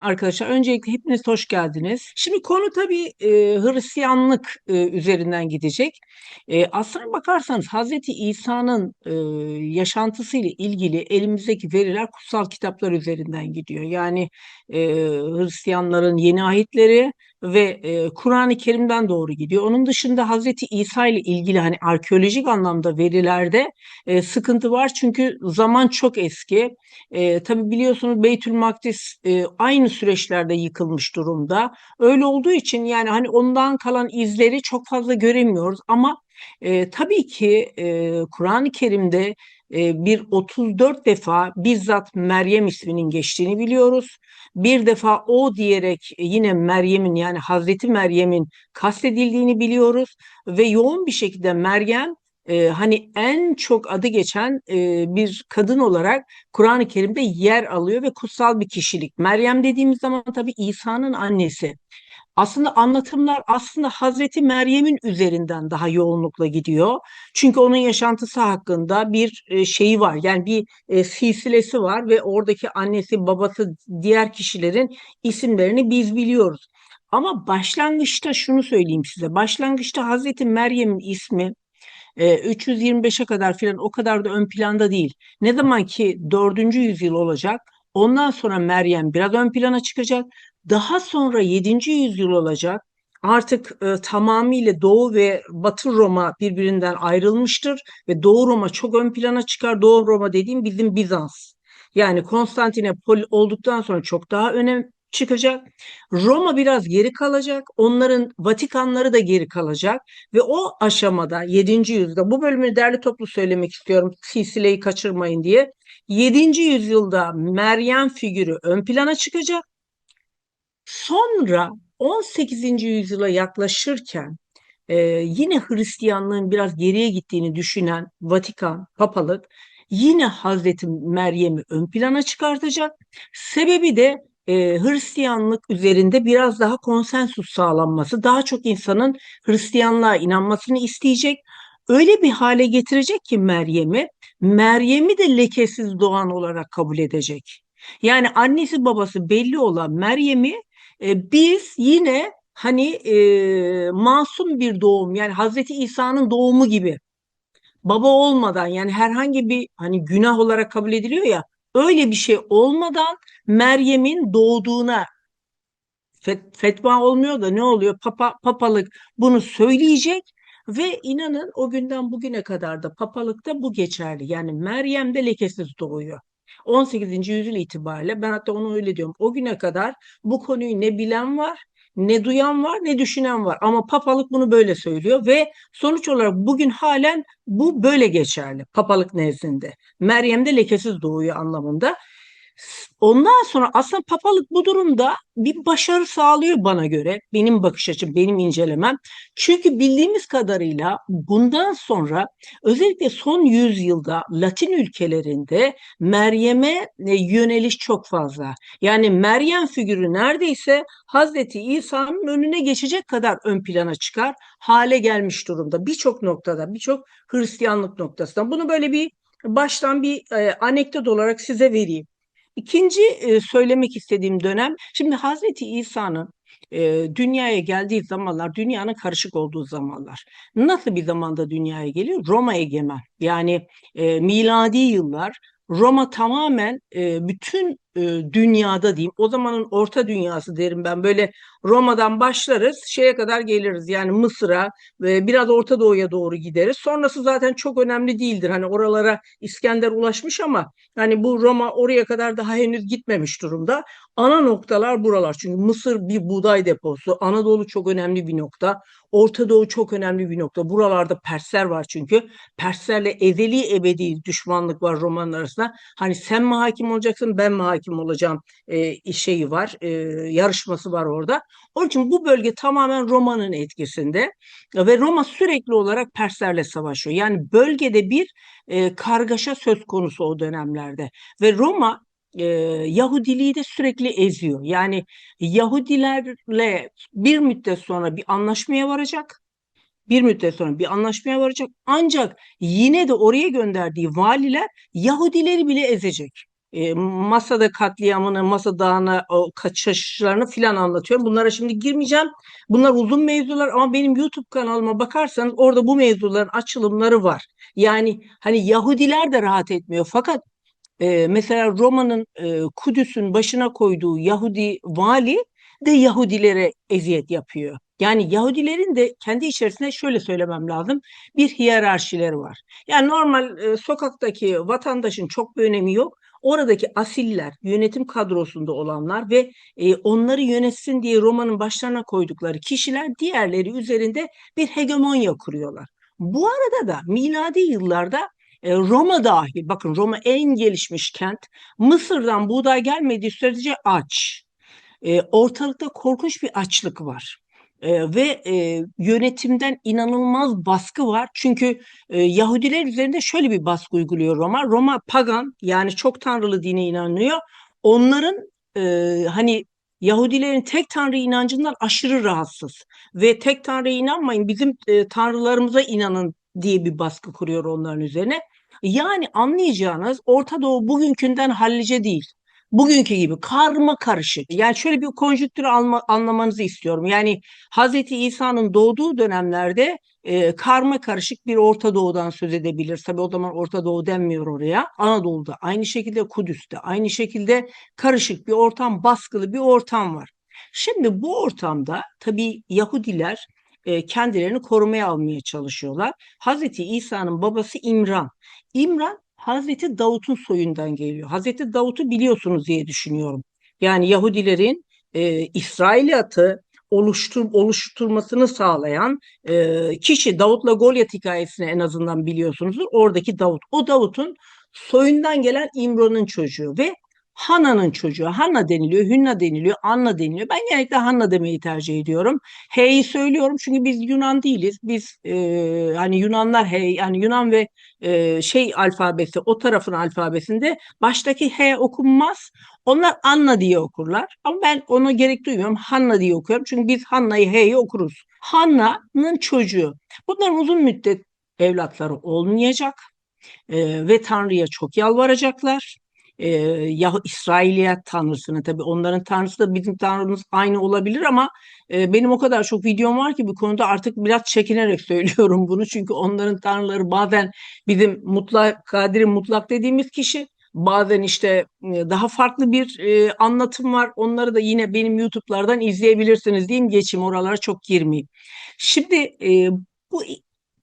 Arkadaşlar öncelikle hepiniz hoş geldiniz. Şimdi konu tabii e, Hristiyanlık e, üzerinden gidecek. E, aslına bakarsanız Hazreti İsa'nın e, yaşantısıyla ilgili elimizdeki veriler kutsal kitaplar üzerinden gidiyor. Yani e, Hristiyanların yeni ahitleri ve e, Kur'an-ı Kerim'den doğru gidiyor. Onun dışında Hazreti İsa ile ilgili hani arkeolojik anlamda verilerde e, sıkıntı var çünkü zaman çok eski. E, tabii biliyorsunuz Beytül Makdis e, aynı süreçlerde yıkılmış durumda. Öyle olduğu için yani hani ondan kalan izleri çok fazla göremiyoruz ama e, tabii ki e, Kur'an-ı Kerim'de e, bir 34 defa bizzat Meryem isminin geçtiğini biliyoruz. Bir defa o diyerek yine Meryem'in yani Hazreti Meryem'in kastedildiğini biliyoruz ve yoğun bir şekilde Meryem e, hani en çok adı geçen e, bir kadın olarak Kur'an-ı Kerim'de yer alıyor ve kutsal bir kişilik. Meryem dediğimiz zaman tabii İsa'nın annesi. Aslında anlatımlar aslında Hazreti Meryem'in üzerinden daha yoğunlukla gidiyor. Çünkü onun yaşantısı hakkında bir e, şeyi var. Yani bir e, silsilesi var ve oradaki annesi, babası, diğer kişilerin isimlerini biz biliyoruz. Ama başlangıçta şunu söyleyeyim size. Başlangıçta Hazreti Meryem'in ismi e, 325'e kadar filan o kadar da ön planda değil. Ne zaman ki 4. yüzyıl olacak ondan sonra Meryem biraz ön plana çıkacak. Daha sonra 7. yüzyıl olacak. Artık e, tamamıyla Doğu ve Batı Roma birbirinden ayrılmıştır ve Doğu Roma çok ön plana çıkar. Doğu Roma dediğim bizim Bizans. Yani Konstantinopol olduktan sonra çok daha önem çıkacak. Roma biraz geri kalacak. Onların Vatikanları da geri kalacak. Ve o aşamada 7. yüzyılda bu bölümü derli toplu söylemek istiyorum. Silsileyi kaçırmayın diye. 7. yüzyılda Meryem figürü ön plana çıkacak. Sonra 18. yüzyıla yaklaşırken e, yine Hristiyanlığın biraz geriye gittiğini düşünen Vatikan, papalık yine Hazreti Meryem'i ön plana çıkartacak. Sebebi de e, Hristiyanlık üzerinde biraz daha konsensus sağlanması, daha çok insanın Hristiyanlığa inanmasını isteyecek. Öyle bir hale getirecek ki Meryem'i, Meryem'i de lekesiz doğan olarak kabul edecek. Yani annesi babası belli olan Meryem'i e, biz yine hani e, masum bir doğum yani Hazreti İsa'nın doğumu gibi baba olmadan yani herhangi bir hani günah olarak kabul ediliyor ya öyle bir şey olmadan Meryem'in doğduğuna fet, fetva olmuyor da ne oluyor? Papa, papalık bunu söyleyecek ve inanın o günden bugüne kadar da papalıkta bu geçerli. Yani Meryem de lekesiz doğuyor. 18. yüzyıl itibariyle ben hatta onu öyle diyorum. O güne kadar bu konuyu ne bilen var, ne duyan var, ne düşünen var. Ama papalık bunu böyle söylüyor ve sonuç olarak bugün halen bu böyle geçerli papalık nezdinde. Meryem de lekesiz doğuyor anlamında. Ondan sonra aslında papalık bu durumda bir başarı sağlıyor bana göre. Benim bakış açım, benim incelemem. Çünkü bildiğimiz kadarıyla bundan sonra özellikle son yüzyılda Latin ülkelerinde Meryem'e e, yöneliş çok fazla. Yani Meryem figürü neredeyse Hazreti İsa'nın önüne geçecek kadar ön plana çıkar hale gelmiş durumda. Birçok noktada, birçok Hristiyanlık noktasında. Bunu böyle bir baştan bir e, anekdot olarak size vereyim. İkinci e, söylemek istediğim dönem, şimdi Hazreti İsa'nın e, dünyaya geldiği zamanlar, dünyanın karışık olduğu zamanlar. Nasıl bir zamanda dünyaya geliyor? Roma egemen. Yani e, miladi yıllar Roma tamamen e, bütün e, dünyada diyeyim o zamanın orta dünyası derim ben böyle Roma'dan başlarız şeye kadar geliriz yani Mısır'a ve biraz Orta Doğu'ya doğru gideriz. Sonrası zaten çok önemli değildir. Hani oralara İskender ulaşmış ama hani bu Roma oraya kadar daha henüz gitmemiş durumda. Ana noktalar buralar. Çünkü Mısır bir buğday deposu. Anadolu çok önemli bir nokta. Orta Doğu çok önemli bir nokta. Buralarda Persler var çünkü. Perslerle ezeli ebedi düşmanlık var Roma'nın arasında. Hani sen mi hakim olacaksın ben mi hakim olacağım e, şeyi var. E, yarışması var orada. Onun için bu bölge tamamen Roma'nın etkisinde ve Roma sürekli olarak Perslerle savaşıyor. Yani bölgede bir e, kargaşa söz konusu o dönemlerde ve Roma e, Yahudiliği de sürekli eziyor. Yani Yahudilerle bir müddet sonra bir anlaşmaya varacak. Bir müddet sonra bir anlaşmaya varacak. Ancak yine de oraya gönderdiği valiler Yahudileri bile ezecek. E, masada katliamını, masa dağına o kaçışlarını filan anlatıyorum. Bunlara şimdi girmeyeceğim. Bunlar uzun mevzular ama benim YouTube kanalıma bakarsanız orada bu mevzuların açılımları var. Yani hani Yahudiler de rahat etmiyor fakat e, mesela Roma'nın e, Kudüs'ün başına koyduğu Yahudi vali de Yahudilere eziyet yapıyor. Yani Yahudilerin de kendi içerisinde şöyle söylemem lazım bir hiyerarşileri var. Yani normal e, sokaktaki vatandaşın çok bir önemi yok. Oradaki asiller, yönetim kadrosunda olanlar ve e, onları yönetsin diye Roma'nın başlarına koydukları kişiler diğerleri üzerinde bir hegemonya kuruyorlar. Bu arada da miladi yıllarda e, Roma dahil, bakın Roma en gelişmiş kent, Mısır'dan buğday gelmediği sürece aç. E, ortalıkta korkunç bir açlık var. E, ve e, yönetimden inanılmaz baskı var. Çünkü e, Yahudiler üzerinde şöyle bir baskı uyguluyor Roma. Roma pagan yani çok tanrılı dine inanıyor. Onların e, hani Yahudilerin tek tanrı inancından aşırı rahatsız ve tek tanrıya inanmayın bizim e, tanrılarımıza inanın diye bir baskı kuruyor onların üzerine. Yani anlayacağınız Orta Doğu bugünkünden hallice değil. Bugünkü gibi karma karışık. Yani şöyle bir konjüktürü alma, anlamanızı istiyorum. Yani Hazreti İsa'nın doğduğu dönemlerde e, karma karışık bir Orta Doğu'dan söz edebiliriz. Tabii o zaman Orta Doğu denmiyor oraya. Anadolu'da, aynı şekilde Kudüs'te, aynı şekilde karışık bir ortam, baskılı bir ortam var. Şimdi bu ortamda tabii Yahudiler e, kendilerini korumaya almaya çalışıyorlar. Hazreti İsa'nın babası İmran. İmran Hazreti Davut'un soyundan geliyor. Hazreti Davut'u biliyorsunuz diye düşünüyorum. Yani Yahudilerin e, İsrailiyatı oluştur, oluşturmasını sağlayan e, kişi Davut'la Golyat hikayesini en azından biliyorsunuzdur. Oradaki Davut. O Davut'un soyundan gelen İmran'ın çocuğu ve Hanna'nın çocuğu. Hanna deniliyor, Hünna deniliyor, Anna deniliyor. Ben genellikle Hanna demeyi tercih ediyorum. H'yi söylüyorum çünkü biz Yunan değiliz. Biz e, hani Yunanlar H, yani Yunan ve e, şey alfabesi, o tarafın alfabesinde baştaki H okunmaz. Onlar Anna diye okurlar. Ama ben onu gerek duymuyorum. Hanna diye okuyorum. Çünkü biz Hanna'yı H'yi okuruz. Hanna'nın çocuğu. Bunların uzun müddet evlatları olmayacak. E, ve Tanrı'ya çok yalvaracaklar e, ya İsrailiyet tanrısını tabii onların tanrısı da bizim tanrımız aynı olabilir ama e, benim o kadar çok videom var ki bu konuda artık biraz çekinerek söylüyorum bunu. Çünkü onların tanrıları bazen bizim mutlak kadiri mutlak dediğimiz kişi bazen işte daha farklı bir e, anlatım var. Onları da yine benim YouTube'lardan izleyebilirsiniz diyeyim geçim oralara çok girmeyeyim. Şimdi e, bu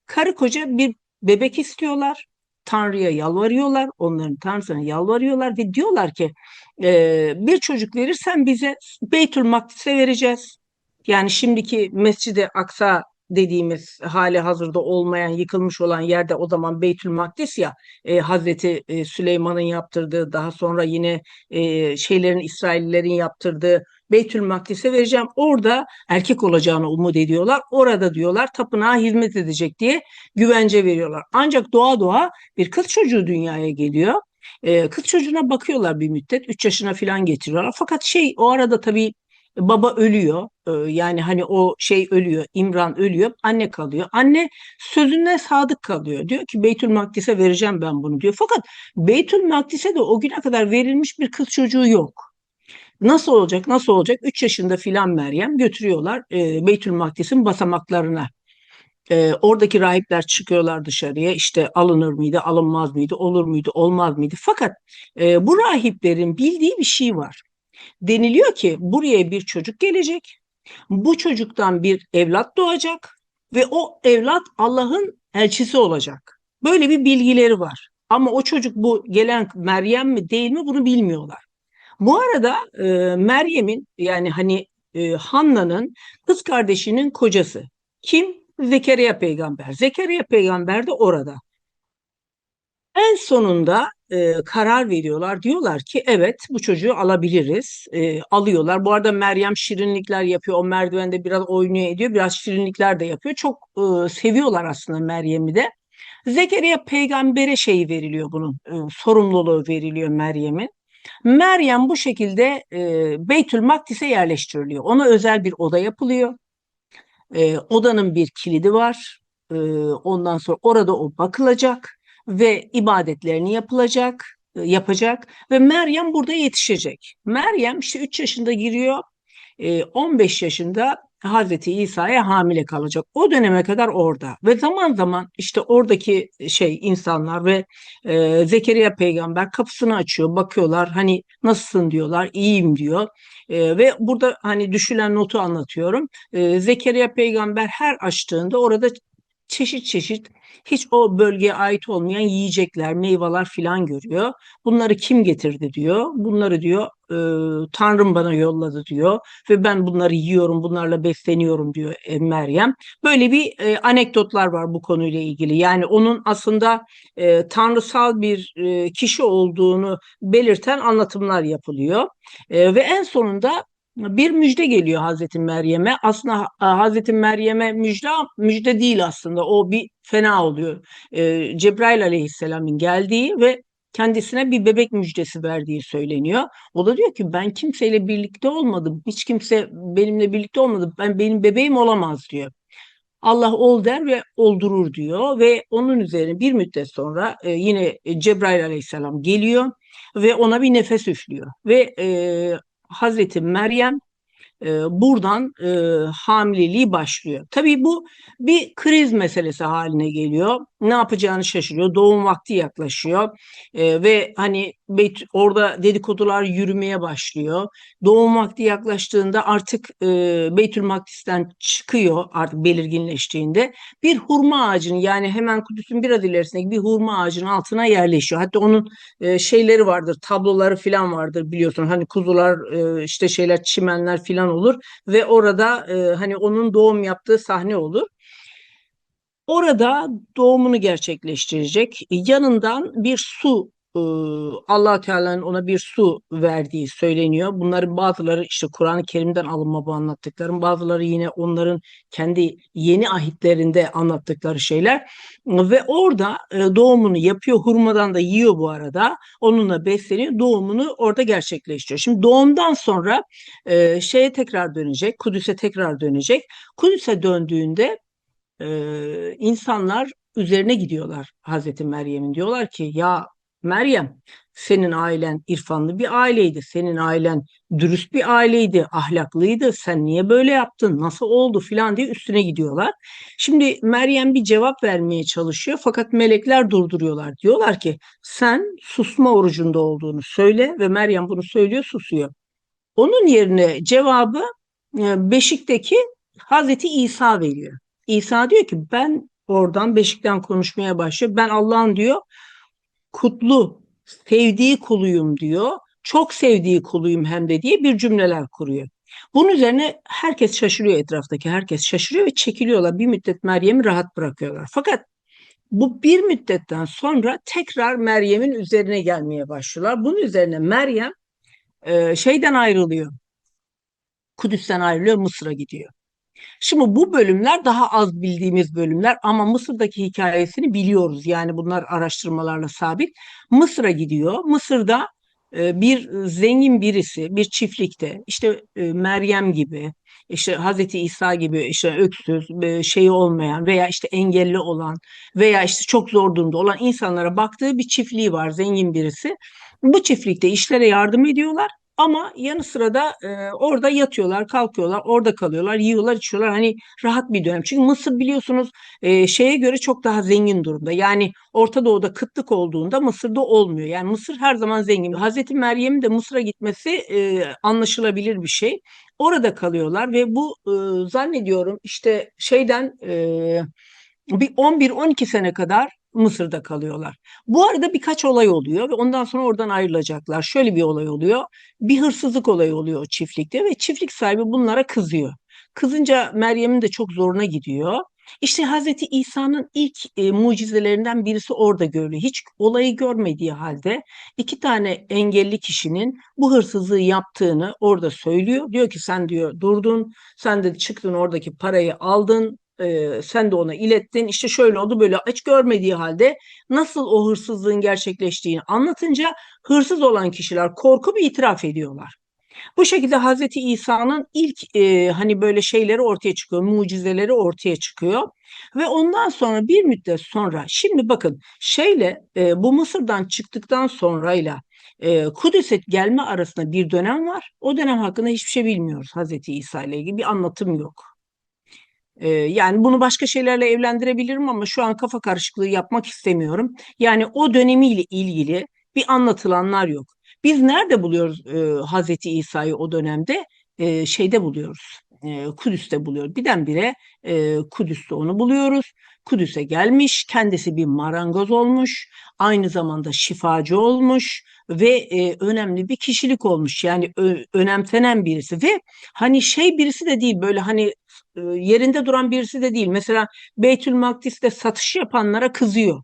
karı koca bir bebek istiyorlar Tanrı'ya yalvarıyorlar, onların Tanrısına yalvarıyorlar ve diyorlar ki e, bir çocuk verirsen bize Beytül Makdis'e vereceğiz. Yani şimdiki Mescid-i Aksa dediğimiz hali hazırda olmayan yıkılmış olan yerde o zaman Beytül Makdis ya e, Hazreti e, Süleyman'ın yaptırdığı daha sonra yine e, şeylerin İsraillerin yaptırdığı Beytül Makdis'e vereceğim. Orada erkek olacağını umut ediyorlar. Orada diyorlar tapınağa hizmet edecek diye güvence veriyorlar. Ancak doğa doğa bir kız çocuğu dünyaya geliyor. Ee, kız çocuğuna bakıyorlar bir müddet. 3 yaşına falan getiriyorlar. Fakat şey o arada tabii baba ölüyor. Ee, yani hani o şey ölüyor. İmran ölüyor. Anne kalıyor. Anne sözüne sadık kalıyor. Diyor ki Beytül Makdis'e vereceğim ben bunu diyor. Fakat Beytül Makdis'e de o güne kadar verilmiş bir kız çocuğu yok. Nasıl olacak? Nasıl olacak? 3 yaşında filan Meryem götürüyorlar e, Beytül Makdis'in basamaklarına. E, oradaki rahipler çıkıyorlar dışarıya işte alınır mıydı, alınmaz mıydı, olur muydu, olmaz mıydı? Fakat e, bu rahiplerin bildiği bir şey var. Deniliyor ki buraya bir çocuk gelecek, bu çocuktan bir evlat doğacak ve o evlat Allah'ın elçisi olacak. Böyle bir bilgileri var. Ama o çocuk bu gelen Meryem mi değil mi bunu bilmiyorlar. Bu arada e, Meryem'in yani hani e, Hanna'nın kız kardeşinin kocası. Kim? Zekeriya peygamber. Zekeriya peygamber de orada. En sonunda e, karar veriyorlar. Diyorlar ki evet bu çocuğu alabiliriz. E, alıyorlar. Bu arada Meryem şirinlikler yapıyor. O merdivende biraz oynuyor ediyor. Biraz şirinlikler de yapıyor. Çok e, seviyorlar aslında Meryem'i de. Zekeriya peygambere şey veriliyor bunun. E, sorumluluğu veriliyor Meryem'in. Meryem bu şekilde e, Beytül Makdis'e yerleştiriliyor. Ona özel bir oda yapılıyor. E, odanın bir kilidi var. E, ondan sonra orada o bakılacak ve ibadetlerini yapılacak. e, yapacak ve Meryem burada yetişecek. Meryem işte 3 yaşında giriyor, 15 e, yaşında Hazreti İsa'ya hamile kalacak. O döneme kadar orada ve zaman zaman işte oradaki şey insanlar ve e, Zekeriya peygamber kapısını açıyor, bakıyorlar hani nasılsın diyorlar, iyiyim diyor. E, ve burada hani düşülen notu anlatıyorum. E, Zekeriya peygamber her açtığında orada çeşit çeşit hiç o bölgeye ait olmayan yiyecekler, meyveler filan görüyor. Bunları kim getirdi diyor. Bunları diyor e, Tanrım bana yolladı diyor ve ben bunları yiyorum, bunlarla besleniyorum diyor e, Meryem. Böyle bir e, anekdotlar var bu konuyla ilgili. Yani onun aslında e, tanrısal bir e, kişi olduğunu belirten anlatımlar yapılıyor. E, ve en sonunda bir müjde geliyor Hazreti Meryem'e. Aslında e, Hazreti Meryem'e müjde müjde değil aslında. O bir fena oluyor. E, Cebrail Aleyhisselam'ın geldiği ve kendisine bir bebek müjdesi verdiği söyleniyor. O da diyor ki ben kimseyle birlikte olmadım. Hiç kimse benimle birlikte olmadı. Ben benim bebeğim olamaz diyor. Allah ol der ve oldurur diyor ve onun üzerine bir müddet sonra e, yine Cebrail aleyhisselam geliyor ve ona bir nefes üflüyor ve Hazreti Meryem e, buradan e, hamileliği başlıyor. Tabii bu bir kriz meselesi haline geliyor. Ne yapacağını şaşırıyor. Doğum vakti yaklaşıyor e, ve hani orada dedikodular yürümeye başlıyor. Doğum vakti yaklaştığında artık e, Beytül Makdis'ten çıkıyor artık belirginleştiğinde bir hurma ağacının yani hemen Kudüs'ün biraz ilerisindeki bir hurma ağacının altına yerleşiyor. Hatta onun e, şeyleri vardır, tabloları falan vardır biliyorsun. Hani kuzular e, işte şeyler çimenler falan olur ve orada e, hani onun doğum yaptığı sahne olur. Orada doğumunu gerçekleştirecek. Yanından bir su allah Teala'nın ona bir su verdiği söyleniyor. Bunların bazıları işte Kur'an-ı Kerim'den alınma bu anlattıklarım. Bazıları yine onların kendi yeni ahitlerinde anlattıkları şeyler. Ve orada doğumunu yapıyor. Hurmadan da yiyor bu arada. Onunla besleniyor. Doğumunu orada gerçekleştiriyor. Şimdi doğumdan sonra şeye tekrar dönecek. Kudüs'e tekrar dönecek. Kudüs'e döndüğünde insanlar üzerine gidiyorlar Hazreti Meryem'in. Diyorlar ki ya Meryem senin ailen irfanlı bir aileydi. Senin ailen dürüst bir aileydi, ahlaklıydı. Sen niye böyle yaptın? Nasıl oldu filan diye üstüne gidiyorlar. Şimdi Meryem bir cevap vermeye çalışıyor fakat melekler durduruyorlar. Diyorlar ki sen susma orucunda olduğunu söyle ve Meryem bunu söylüyor susuyor. Onun yerine cevabı e, Beşik'teki Hazreti İsa veriyor. İsa diyor ki ben oradan Beşik'ten konuşmaya başlıyor. Ben Allah'ın diyor kutlu, sevdiği kuluyum diyor. Çok sevdiği kuluyum hem de diye bir cümleler kuruyor. Bunun üzerine herkes şaşırıyor etraftaki herkes şaşırıyor ve çekiliyorlar. Bir müddet Meryem'i rahat bırakıyorlar. Fakat bu bir müddetten sonra tekrar Meryem'in üzerine gelmeye başlıyorlar. Bunun üzerine Meryem e, şeyden ayrılıyor. Kudüs'ten ayrılıyor, Mısır'a gidiyor. Şimdi bu bölümler daha az bildiğimiz bölümler ama Mısır'daki hikayesini biliyoruz. Yani bunlar araştırmalarla sabit. Mısır'a gidiyor. Mısır'da e, bir zengin birisi bir çiftlikte işte e, Meryem gibi işte Hazreti İsa gibi işte öksüz e, şeyi olmayan veya işte engelli olan veya işte çok zor durumda olan insanlara baktığı bir çiftliği var zengin birisi. Bu çiftlikte işlere yardım ediyorlar ama yanı sıra da e, orada yatıyorlar, kalkıyorlar, orada kalıyorlar, yiyorlar, içiyorlar. Hani rahat bir dönem. Çünkü Mısır biliyorsunuz e, şeye göre çok daha zengin durumda. Yani Orta Doğu'da kıtlık olduğunda Mısır'da olmuyor. Yani Mısır her zaman zengin. Hazreti Meryem'in de Mısır'a gitmesi e, anlaşılabilir bir şey. Orada kalıyorlar ve bu e, zannediyorum işte şeyden e, bir 11-12 sene kadar Mısır'da kalıyorlar. Bu arada birkaç olay oluyor ve ondan sonra oradan ayrılacaklar. Şöyle bir olay oluyor. Bir hırsızlık olayı oluyor çiftlikte ve çiftlik sahibi bunlara kızıyor. Kızınca Meryem'in de çok zoruna gidiyor. İşte Hazreti İsa'nın ilk e, mucizelerinden birisi orada görülüyor. Hiç olayı görmediği halde iki tane engelli kişinin bu hırsızlığı yaptığını orada söylüyor. Diyor ki sen diyor durdun, sen de çıktın oradaki parayı aldın, e, sen de ona ilettin işte şöyle oldu böyle hiç görmediği halde nasıl o hırsızlığın gerçekleştiğini anlatınca hırsız olan kişiler korkup itiraf ediyorlar. Bu şekilde Hazreti İsa'nın ilk e, hani böyle şeyleri ortaya çıkıyor, mucizeleri ortaya çıkıyor ve ondan sonra bir müddet sonra şimdi bakın şeyle e, bu Mısır'dan çıktıktan sonrayla e, Kudüs'e gelme arasında bir dönem var. O dönem hakkında hiçbir şey bilmiyoruz Hazreti İsa ile ilgili bir anlatım yok. E, yani bunu başka şeylerle evlendirebilirim ama şu an kafa karışıklığı yapmak istemiyorum. Yani o dönemiyle ilgili bir anlatılanlar yok. Biz nerede buluyoruz e, Hazreti İsa'yı o dönemde? E, şeyde buluyoruz. E, Kudüs'te buluyoruz. Birdenbire e, Kudüs'te onu buluyoruz. Kudüs'e gelmiş, kendisi bir marangoz olmuş, aynı zamanda şifacı olmuş ve e, önemli bir kişilik olmuş. Yani ö, önemsenen birisi ve hani şey birisi de değil böyle hani e, yerinde duran birisi de değil. Mesela Beytül Makdis'te satış yapanlara kızıyor.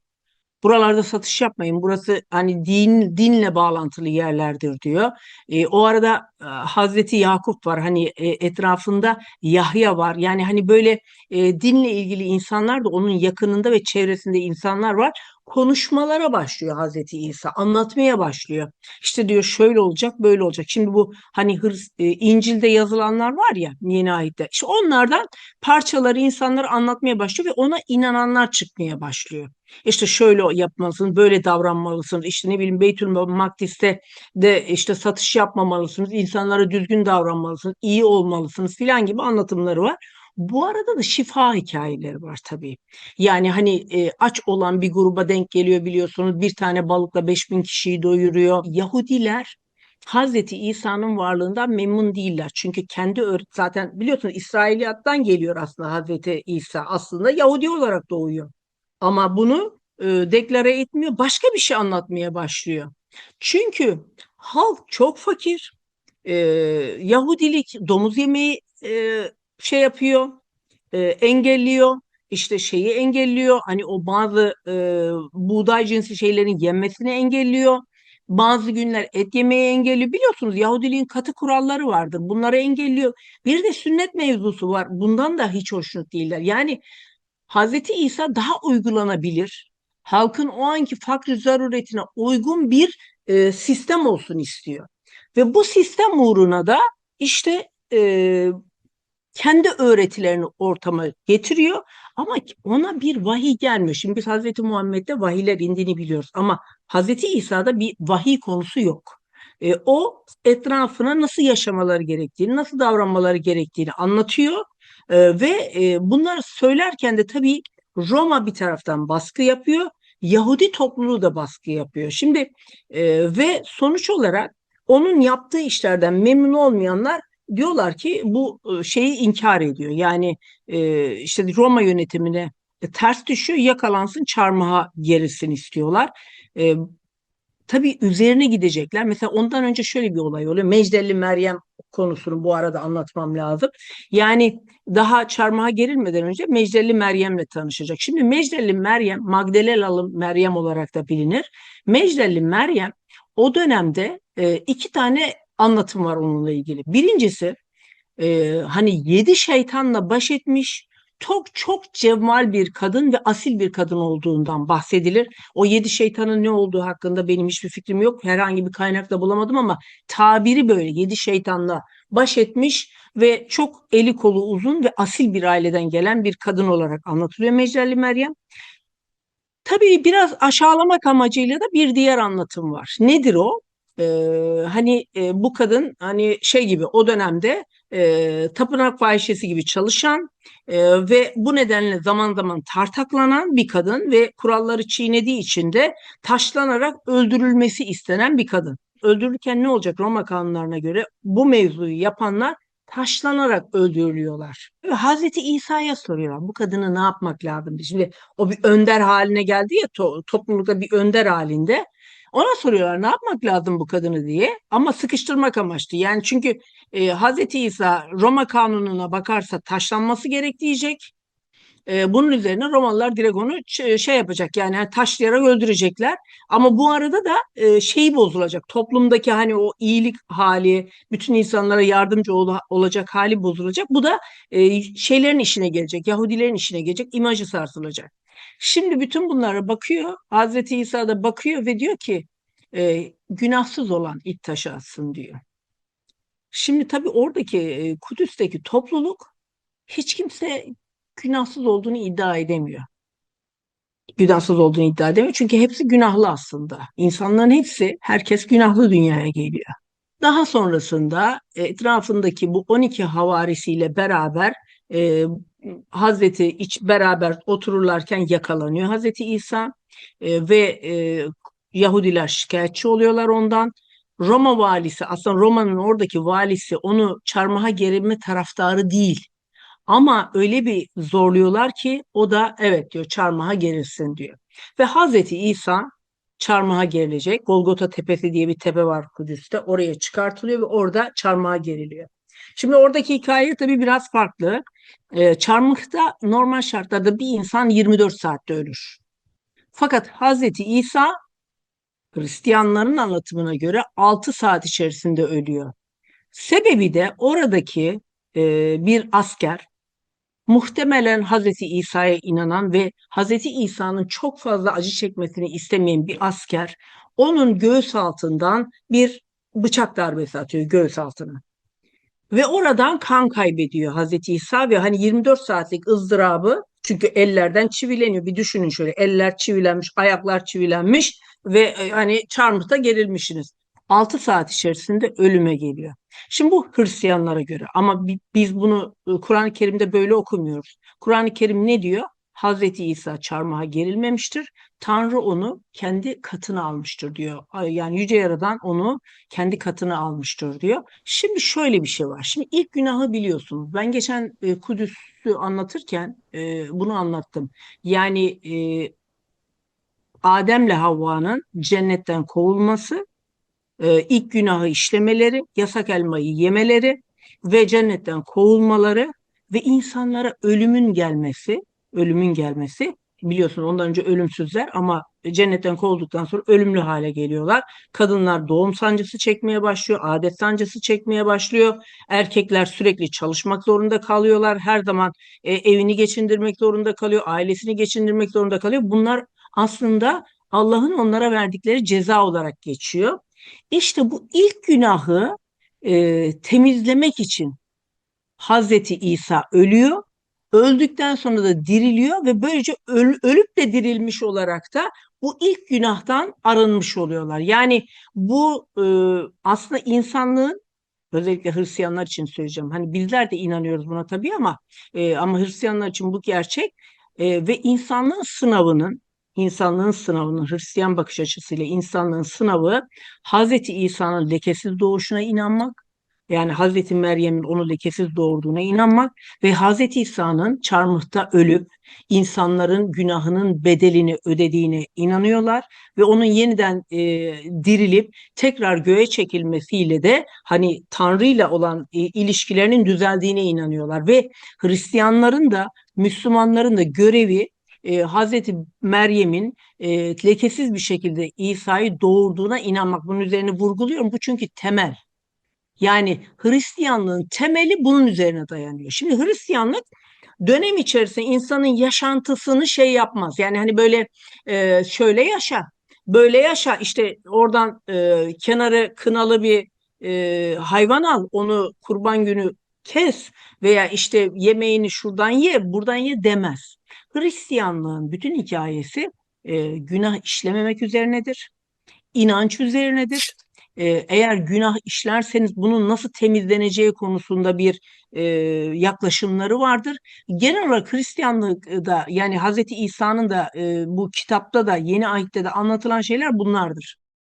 Buralarda satış yapmayın. Burası hani din dinle bağlantılı yerlerdir diyor. E, o arada e, Hazreti Yakup var. Hani e, etrafında Yahya var. Yani hani böyle e, dinle ilgili insanlar da onun yakınında ve çevresinde insanlar var. Konuşmalara başlıyor Hazreti İsa. Anlatmaya başlıyor. İşte diyor şöyle olacak, böyle olacak. Şimdi bu hani Hırs, e, İncil'de yazılanlar var ya yeni ayette. İşte onlardan parçaları insanlara anlatmaya başlıyor ve ona inananlar çıkmaya başlıyor. İşte şöyle yapmalısınız, böyle davranmalısınız. İşte ne bileyim Beytül Makdis'te de işte satış yapmamalısınız, insanlara düzgün davranmalısınız, iyi olmalısınız filan gibi anlatımları var. Bu arada da şifa hikayeleri var tabii. Yani hani e, aç olan bir gruba denk geliyor biliyorsunuz. Bir tane balıkla 5000 kişiyi doyuruyor. Yahudiler Hazreti İsa'nın varlığından memnun değiller. Çünkü kendi zaten biliyorsunuz İsrailiyattan geliyor aslında Hazreti İsa. Aslında Yahudi olarak doğuyor. Ama bunu e, deklare etmiyor. Başka bir şey anlatmaya başlıyor. Çünkü halk çok fakir. E, Yahudilik domuz yemeği e, şey yapıyor, e, engelliyor. İşte şeyi engelliyor. Hani o bazı e, buğday cinsi şeylerin yenmesini engelliyor. Bazı günler et yemeyi engelliyor. Biliyorsunuz Yahudiliğin katı kuralları vardır. Bunları engelliyor. Bir de sünnet mevzusu var. Bundan da hiç hoşnut değiller. Yani Hazreti İsa daha uygulanabilir, halkın o anki fakr zaruretine uygun bir e, sistem olsun istiyor. Ve bu sistem uğruna da işte e, kendi öğretilerini ortama getiriyor ama ona bir vahiy gelmiyor. Şimdi biz Hazreti Muhammed'de vahiyler indiğini biliyoruz ama Hazreti İsa'da bir vahiy konusu yok. E, o etrafına nasıl yaşamaları gerektiğini, nasıl davranmaları gerektiğini anlatıyor e, ve e, bunları söylerken de tabii Roma bir taraftan baskı yapıyor, Yahudi topluluğu da baskı yapıyor. Şimdi e, ve sonuç olarak onun yaptığı işlerden memnun olmayanlar diyorlar ki bu şeyi inkar ediyor. Yani e, işte Roma yönetimine ters düşüyor, yakalansın çarmıha gerilsin istiyorlar. E, tabii üzerine gidecekler. Mesela ondan önce şöyle bir olay oluyor. Mecdelli Meryem konusunu bu arada anlatmam lazım. Yani daha çarmıha gerilmeden önce Mecdelli Meryem'le tanışacak. Şimdi Mecdelli Meryem, Magdalelalı Meryem olarak da bilinir. Mecdelli Meryem o dönemde e, iki tane anlatım var onunla ilgili. Birincisi e, hani yedi şeytanla baş etmiş çok çok cevval bir kadın ve asil bir kadın olduğundan bahsedilir. O yedi şeytanın ne olduğu hakkında benim hiçbir fikrim yok. Herhangi bir kaynakla bulamadım ama tabiri böyle yedi şeytanla baş etmiş ve çok eli kolu uzun ve asil bir aileden gelen bir kadın olarak anlatılıyor Mecdelli Meryem. Tabii biraz aşağılamak amacıyla da bir diğer anlatım var. Nedir o? Ee, hani e, bu kadın hani şey gibi o dönemde e, tapınak fahişesi gibi çalışan e, ve bu nedenle zaman zaman tartaklanan bir kadın ve kuralları çiğnediği için de taşlanarak öldürülmesi istenen bir kadın. Öldürürken ne olacak Roma kanunlarına göre bu mevzuyu yapanlar taşlanarak öldürülüyorlar. Ve Hazreti İsa'ya soruyorlar bu kadını ne yapmak lazım? Şimdi o bir önder haline geldi ya to toplulukta bir önder halinde. Ona soruyorlar ne yapmak lazım bu kadını diye ama sıkıştırmak amaçlı. Yani çünkü e, Hazreti İsa Roma kanununa bakarsa taşlanması gerek diyecek. E, bunun üzerine Romalılar direkt onu şey yapacak yani, yani taşlayarak öldürecekler. Ama bu arada da e, şeyi bozulacak. Toplumdaki hani o iyilik hali, bütün insanlara yardımcı ol, olacak hali bozulacak. Bu da e, şeylerin işine gelecek, Yahudilerin işine gelecek, imajı sarsılacak. Şimdi bütün bunlara bakıyor. Hazreti İsa da bakıyor ve diyor ki e, günahsız olan ilk taşı diyor. Şimdi tabii oradaki e, Kudüs'teki topluluk hiç kimse günahsız olduğunu iddia edemiyor. Günahsız olduğunu iddia edemiyor çünkü hepsi günahlı aslında. İnsanların hepsi, herkes günahlı dünyaya geliyor. Daha sonrasında e, etrafındaki bu 12 havarisiyle beraber e, Hazreti iç beraber otururlarken yakalanıyor Hazreti İsa e, ve e, Yahudiler şikayetçi oluyorlar ondan. Roma valisi aslında Roma'nın oradaki valisi onu çarmıha gerilme taraftarı değil. Ama öyle bir zorluyorlar ki o da evet diyor çarmıha gerilsin diyor. Ve Hazreti İsa çarmıha gerilecek. Golgota Tepesi diye bir tepe var Kudüs'te. Oraya çıkartılıyor ve orada çarmıha geriliyor. Şimdi oradaki hikaye tabii biraz farklı. Ee, çarmıhta normal şartlarda bir insan 24 saatte ölür. Fakat Hazreti İsa Hristiyanların anlatımına göre 6 saat içerisinde ölüyor. Sebebi de oradaki e, bir asker muhtemelen Hazreti İsa'ya inanan ve Hazreti İsa'nın çok fazla acı çekmesini istemeyen bir asker onun göğüs altından bir bıçak darbesi atıyor göğüs altına. Ve oradan kan kaybediyor Hazreti İsa ve hani 24 saatlik ızdırabı çünkü ellerden çivileniyor. Bir düşünün şöyle eller çivilenmiş, ayaklar çivilenmiş ve e, hani çarmıhta gerilmişsiniz. 6 saat içerisinde ölüme geliyor. Şimdi bu Hristiyanlara göre ama biz bunu e, Kur'an-ı Kerim'de böyle okumuyoruz. Kur'an-ı Kerim ne diyor? Hazreti İsa çarmıha gerilmemiştir. Tanrı onu kendi katına almıştır diyor. Yani Yüce Yaradan onu kendi katına almıştır diyor. Şimdi şöyle bir şey var. Şimdi ilk günahı biliyorsunuz. Ben geçen e, Kudüs'ü anlatırken e, bunu anlattım. Yani e, Adem'le Havva'nın cennetten kovulması, e, ilk günahı işlemeleri, yasak elmayı yemeleri ve cennetten kovulmaları ve insanlara ölümün gelmesi ölümün gelmesi. Biliyorsun ondan önce ölümsüzler ama cennetten kovulduktan sonra ölümlü hale geliyorlar. Kadınlar doğum sancısı çekmeye başlıyor, adet sancısı çekmeye başlıyor. Erkekler sürekli çalışmak zorunda kalıyorlar. Her zaman e, evini geçindirmek zorunda kalıyor, ailesini geçindirmek zorunda kalıyor. Bunlar aslında Allah'ın onlara verdikleri ceza olarak geçiyor. İşte bu ilk günahı e, temizlemek için Hazreti İsa ölüyor öldükten sonra da diriliyor ve böylece öl, ölüp de dirilmiş olarak da bu ilk günahtan arınmış oluyorlar. Yani bu e, aslında insanlığın özellikle Hristiyanlar için söyleyeceğim. Hani bizler de inanıyoruz buna tabii ama e, ama Hristiyanlar için bu gerçek e, ve insanlığın sınavının insanlığın sınavının Hristiyan bakış açısıyla insanlığın sınavı Hazreti İsa'nın lekesiz doğuşuna inanmak yani Hazreti Meryem'in onu lekesiz doğurduğuna inanmak ve Hazreti İsa'nın çarmıhta ölüp insanların günahının bedelini ödediğine inanıyorlar ve onun yeniden e, dirilip tekrar göğe çekilmesiyle de hani Tanrı ile olan e, ilişkilerinin düzeldiğine inanıyorlar ve Hristiyanların da Müslümanların da görevi e, Hazreti Meryem'in e, lekesiz bir şekilde İsa'yı doğurduğuna inanmak. Bunun üzerine vurguluyorum. Bu çünkü temel. Yani Hristiyanlığın temeli bunun üzerine dayanıyor. Şimdi Hristiyanlık dönem içerisinde insanın yaşantısını şey yapmaz. Yani hani böyle e, şöyle yaşa, böyle yaşa. İşte oradan e, kenarı kınalı bir e, hayvan al, onu kurban günü kes veya işte yemeğini şuradan ye, buradan ye demez. Hristiyanlığın bütün hikayesi e, günah işlememek üzerinedir, inanç üzerinedir eğer günah işlerseniz bunun nasıl temizleneceği konusunda bir e, yaklaşımları vardır. Genel olarak Hristiyanlıkta yani Hazreti İsa'nın da e, bu kitapta da yeni ayette de anlatılan şeyler bunlardır.